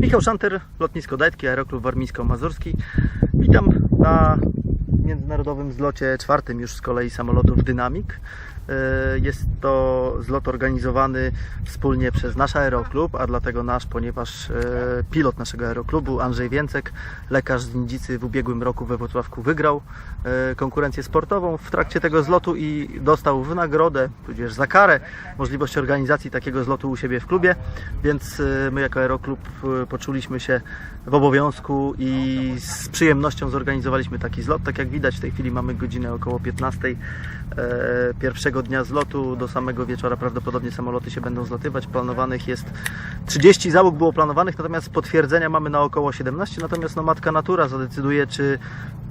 Michał Szanter, lotnisko Dajtki, Aeroklub Warmińsko-Mazurski. Witam na międzynarodowym zlocie czwartym już z kolei samolotów Dynamik. E, Jest to zlot organizowany wspólnie przez nasz aeroklub, a dlatego nasz, ponieważ e, pilot naszego aeroklubu, Andrzej Więcek, lekarz z Windzicy w ubiegłym roku we Wrocławku wygrał e, konkurencję sportową w trakcie tego zlotu i dostał w nagrodę, tudzież za karę, możliwość organizacji takiego zlotu u siebie w klubie, więc my jako aeroklub poczuliśmy się w obowiązku i z przyjemnością zorganizowaliśmy taki zlot. Tak jak widać. W tej chwili mamy godzinę około 15 e, pierwszego dnia zlotu. Do samego wieczora prawdopodobnie samoloty się będą zlatywać. Planowanych jest 30 załóg było planowanych, natomiast potwierdzenia mamy na około 17, natomiast no matka natura zadecyduje czy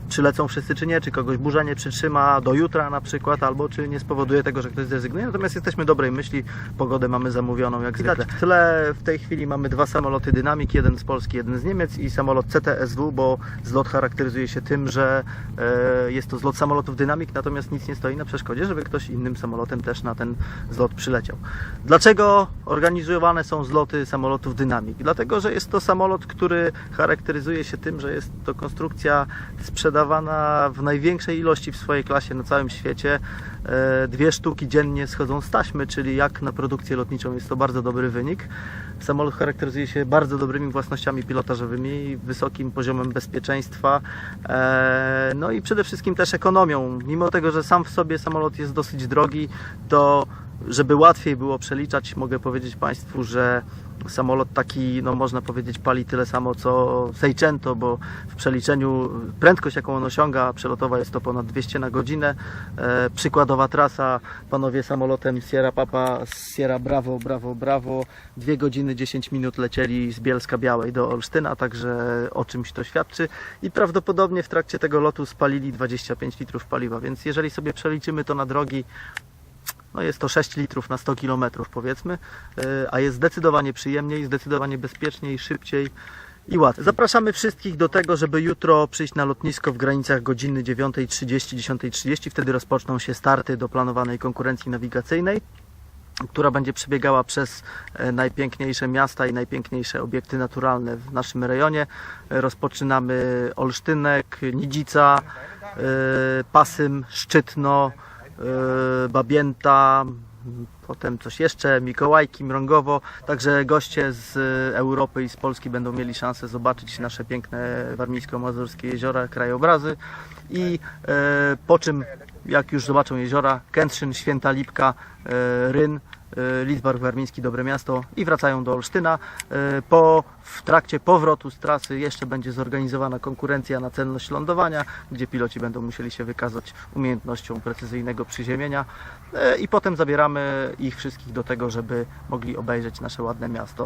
czy lecą wszyscy, czy nie, czy kogoś burza nie przytrzyma do jutra na przykład, albo czy nie spowoduje tego, że ktoś zrezygnuje. Natomiast jesteśmy dobrej myśli, pogodę mamy zamówioną jak zwykle. W tle w tej chwili mamy dwa samoloty Dynamik, jeden z Polski, jeden z Niemiec i samolot CTSW, bo zlot charakteryzuje się tym, że e, jest to zlot samolotów Dynamik, natomiast nic nie stoi na przeszkodzie, żeby ktoś innym samolotem też na ten zlot przyleciał. Dlaczego organizowane są zloty samolotów Dynamik? Dlatego, że jest to samolot, który charakteryzuje się tym, że jest to konstrukcja sprzedawana w największej ilości w swojej klasie na całym świecie. E, Dwie sztuki dziennie schodzą z taśmy, czyli jak na produkcję lotniczą jest to bardzo dobry wynik. Samolot charakteryzuje się bardzo dobrymi własnościami pilotażowymi, wysokim poziomem bezpieczeństwa, e, no i przede wszystkim też ekonomią. Mimo tego, że sam w sobie samolot jest dosyć drogi, to żeby łatwiej było przeliczać, mogę powiedzieć Państwu, że samolot taki, no można powiedzieć, pali tyle samo co Seicento, bo w przeliczeniu prędkość, jaką on osiąga, przelotowa jest to ponad 200 na godzinę. E, przykładowa trasa, panowie samolotem Sierra Papa, Sierra Bravo, Bravo, Bravo, 2 godziny 10 minut lecieli z Bielska Białej do Olsztyna, także o czymś to świadczy i prawdopodobnie w trakcie tego lotu spalili 25 litrów paliwa, więc jeżeli sobie przeliczymy to na drogi, no jest to 6 litrów na 100 km powiedzmy, e, a jest zdecydowanie przyjemniej, zdecydowanie bezpieczniej, szybciej i łatwiej. Zapraszamy wszystkich do tego, żeby jutro przyjść na lotnisko w granicach godziny 9.30, 10.30. Wtedy rozpoczną się starty do planowanej konkurencji nawigacyjnej która będzie przebiegała przez e, najpiękniejsze miasta i najpiękniejsze obiekty naturalne w naszym rejonie. E, Rozpoczynamy Olsztynek, Nidzica, Pasym, Szczytno, Babięta, potem coś jeszcze, Mikołajki, Mrągowo. Także goście z Europy i z Polski będą mieli szansę zobaczyć nasze piękne warmińsko-mazurskie jeziora, krajobrazy i e, po czym jak już zobaczą jeziora, Kętrzyn, Święta Lipka, e, Ryn, Lidzbark Warmiński, Dobre Miasto i wracają do Olsztyna. E, Po, w trakcie powrotu z trasy jeszcze będzie zorganizowana konkurencja na celność lądowania, gdzie piloci będą musieli się wykazać umiejętnością precyzyjnego przyziemienia E, i potem zabieramy ich wszystkich do tego, żeby mogli obejrzeć nasze ładne miasto.